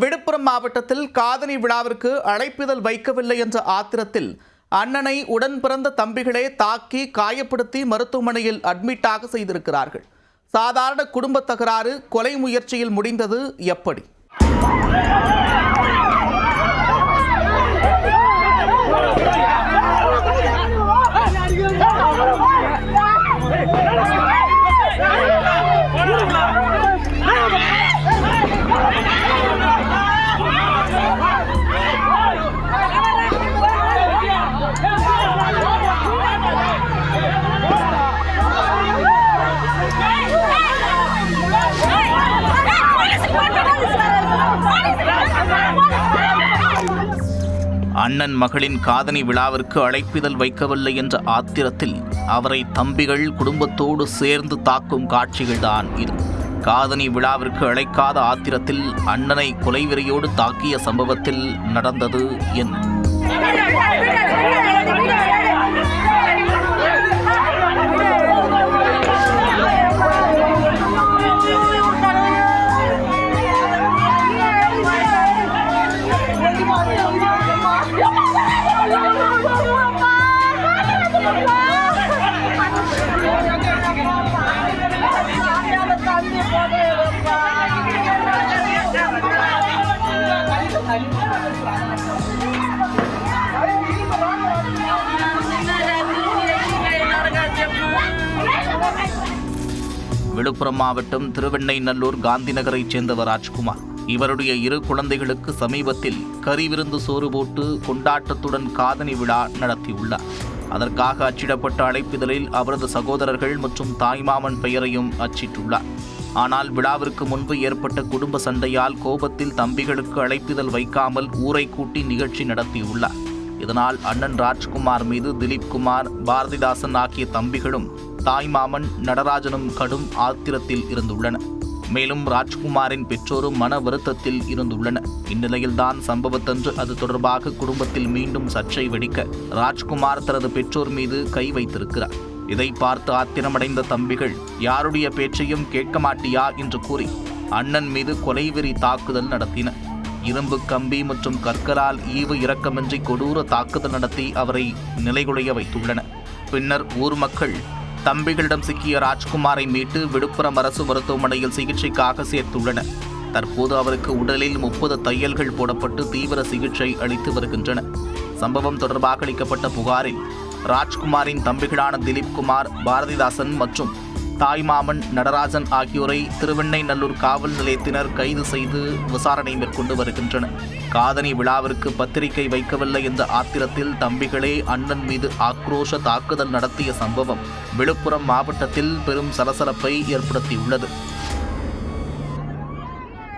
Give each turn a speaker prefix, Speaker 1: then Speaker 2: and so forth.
Speaker 1: விழுப்புரம் மாவட்டத்தில் காதணி விழாவிற்கு அழைப்பிதழ் வைக்கவில்லை என்ற ஆத்திரத்தில் அண்ணனை உடன் பிறந்த தம்பிகளே தாக்கி காயப்படுத்தி மருத்துவமனையில் அட்மிட்டாக செய்திருக்கிறார்கள். சாதாரண குடும்ப தகராறு கொலை முயற்சியில் முடிந்தது எப்படி? அண்ணன் மகளின் காதணி விழாவிற்கு அழைப்பிதழ் வைக்கவில்லை என்ற ஆத்திரத்தில் அவரை தம்பிகள் குடும்பத்தோடு சேர்ந்து தாக்கும் காட்சிகள்தான் இது. காதணி விழாவிற்கு அழைக்காத ஆத்திரத்தில் அண்ணனை கொலைவிரையோடு தாக்கிய சம்பவத்தில் நடந்தது என்ன? விழுப்புரம் மாவட்டம் திருவெண்ணைநல்லூர் காந்திநகரைச் சேர்ந்தவர் ராஜ்குமார். இவருடைய இரு குழந்தைகளுக்கு சமீபத்தில் கறி விருந்து சோறு போட்டு கொண்டாட்டத்துடன் காதணி விழா நடத்தியுள்ளார். அதற்காக அச்சிடப்பட்ட அழைப்பிதழில் அவரது சகோதரர்கள் மற்றும் தாய்மாமன் பெயரையும் அச்சிட்டுள்ளார். ஆனால் விழாவிற்கு முன்பு ஏற்பட்ட குடும்ப சண்டையால் கோபத்தில் தம்பிகளுக்கு அழைப்பிதழ் வைக்காமல் ஊரை கூட்டி நிகழ்ச்சி நடத்தியுள்ளார். இதனால் அண்ணன் ராஜ்குமார் மீது திலீப் குமார் பாரதிதாசன் ஆகிய தம்பிகளும் தாய்மாமன் நடராஜனும் கடும் ஆத்திரத்தில் இருந்துள்ளனர். மேலும் ராஜ்குமாரின் பெற்றோரும் மன வருத்தத்தில் இருந்துள்ளனர். இந்நிலையில்தான் சம்பவத்தன்று அது தொடர்பாக குடும்பத்தில் மீண்டும் சர்ச்சை வெடிக்க ராஜ்குமார் தனது பெற்றோர் மீது கை வைத்திருக்கிறார். இதை பார்த்து ஆத்திரமடைந்த தம்பிகள் யாருடைய பேச்சையும் கேட்க மாட்டியா? என்று கூறி அண்ணன் மீது கொலைவெறி தாக்குதல் நடத்தின. இரும்பு கம்பி மற்றும் கற்களால் ஈவு இரக்கமின்றி கொடூர தாக்குதல் நடத்தி அவரை நிலைகுலைய வைத்துள்ளனர் பின்னர் ஊர் மக்கள் தம்பிகளிடம் சிக்கிய ராஜ்குமாரை மீட்டு விழுப்புரம் அரசு மருத்துவமனையில் சிகிச்சைக்காக சேர்த்துள்ளனர். தற்போது அவருக்கு உடலில் முப்பது தையல்கள் போடப்பட்டு தீவிர சிகிச்சை அளித்து வருகின்றன. சம்பவம் தொடர்பாக அளிக்கப்பட்ட புகாரில் ராஜ்குமாரின் தம்பிகளான திலீப் குமார் பாரதிதாசன் மற்றும் தாய்மாமன் நடராஜன் ஆகியோரை திருவெண்ணைநல்லூர் காவல் நிலையத்தினர் கைது செய்து விசாரணை மேற்கொண்டு வருகின்றனர். காதணி விழாவிற்கு பத்திரிகை வைக்கவில்லை என்ற ஆத்திரத்தில் தம்பிகளே அண்ணன் மீது ஆக்ரோஷ தாக்குதல் நடத்திய சம்பவம் விழுப்புரம் மாவட்டத்தில் பெரும் சலசலப்பை ஏற்படுத்தியுள்ளது.